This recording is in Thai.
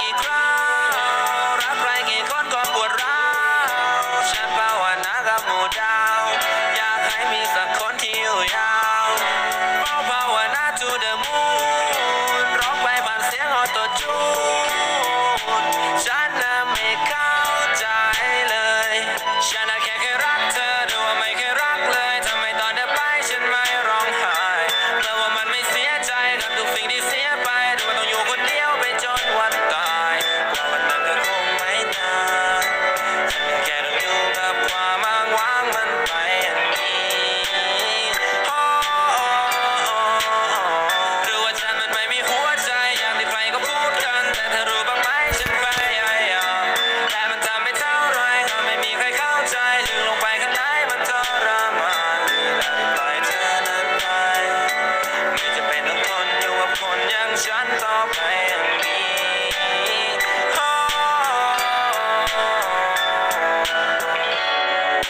กี่ครั้รักใครกี่คนก็ปวดร้าวฉันภาวนากับหมู่ดาว I'm just Jantar Band.